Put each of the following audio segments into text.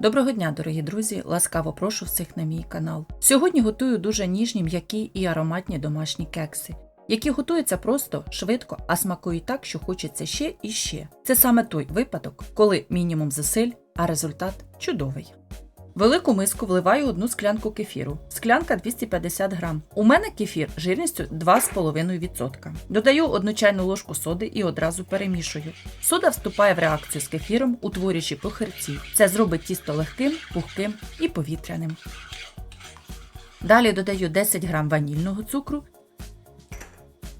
Доброго дня, дорогі друзі! Ласкаво прошу всіх на мій канал. Сьогодні готую дуже ніжні, м'які і ароматні домашні кекси, які готуються просто, швидко, а смакують так, що хочеться ще і ще. Це саме той випадок, коли мінімум зусиль, а результат чудовий. Велику миску вливаю одну склянку кефіру. Склянка 250 грам. У мене кефір жирністю 2,5%. Додаю одну чайну ложку соди і одразу перемішую. Сода вступає в реакцію з кефіром, утворюючи похирці. Це зробить тісто легким, пухким і повітряним. Далі додаю 10 грам ванільного цукру,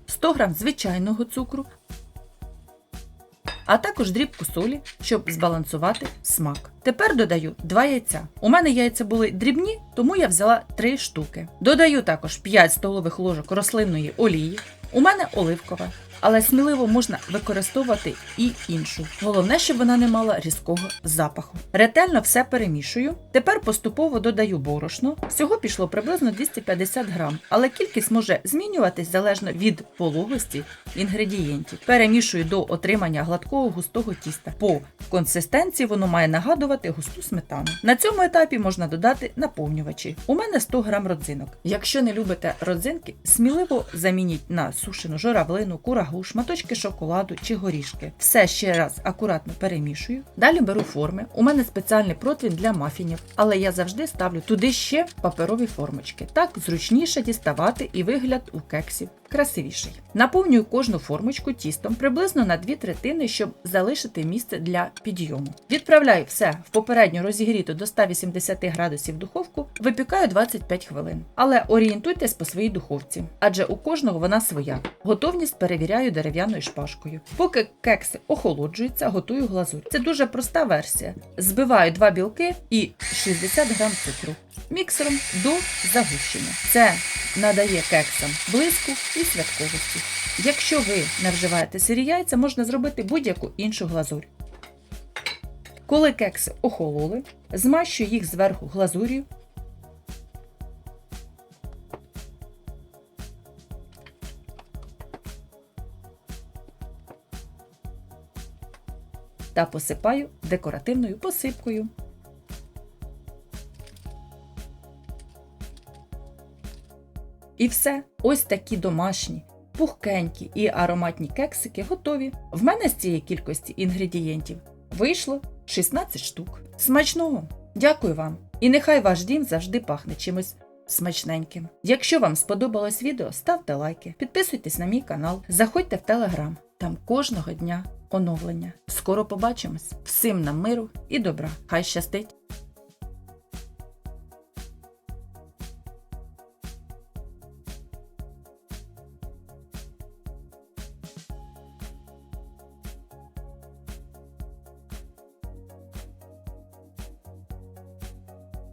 100 грам звичайного цукру, а також дрібку солі, щоб збалансувати смак. Тепер додаю 2 яйця. У мене яйця були дрібні, тому я взяла 3 штуки. Додаю також 5 столових ложок рослинної олії. У мене оливкова, але сміливо можна використовувати і іншу. Головне, щоб вона не мала різкого запаху. Ретельно все перемішую. Тепер поступово додаю борошно. Всього пішло приблизно 250 грам, але кількість може змінюватись залежно від вологості інгредієнтів. Перемішую до отримання гладкого густого тіста. По консистенції воно має нагадувати густу сметану. На цьому етапі можна додати наповнювачі. У мене 100 грам родзинок. Якщо не любите родзинки, сміливо замініть на сушену журавлину, курагу, шматочки шоколаду чи горішки. Все ще раз акуратно перемішую. Далі беру форми. У мене спеціальний противень для мафінів, але я завжди ставлю туди ще паперові формочки. Так зручніше діставати і вигляд у кексів красивіший. Наповнюю кожну формочку тістом приблизно на 2 третини, щоб залишити місце для підйому. Відправляю все в попередньо розігріту до 180 градусів духовку, випікаю 25 хвилин. Але орієнтуйтесь по своїй духовці, адже у кожного вона своя. Готовність перевіряю дерев'яною шпажкою. Поки кекси охолоджуються, готую глазурь. Це дуже проста версія. Збиваю два білки і 60 грам цукру міксером до загущення. Це надає кексам блиску і святковості. Якщо ви не вживаєте сирі яйця, можна зробити будь-яку іншу глазурь. Коли кекси охололи, змащую їх зверху глазур'ю. Та посипаю декоративною посипкою. І все, ось такі домашні, пухкенькі і ароматні кексики готові. В мене з цієї кількості інгредієнтів вийшло 16 штук. Смачного! Дякую вам! І нехай ваш дім завжди пахне чимось смачненьким. Якщо вам сподобалось відео, ставте лайки, підписуйтесь на мій канал, заходьте в телеграм. Там кожного дня оновлення. Скоро побачимось. Всім нам миру і добра. Хай щастить!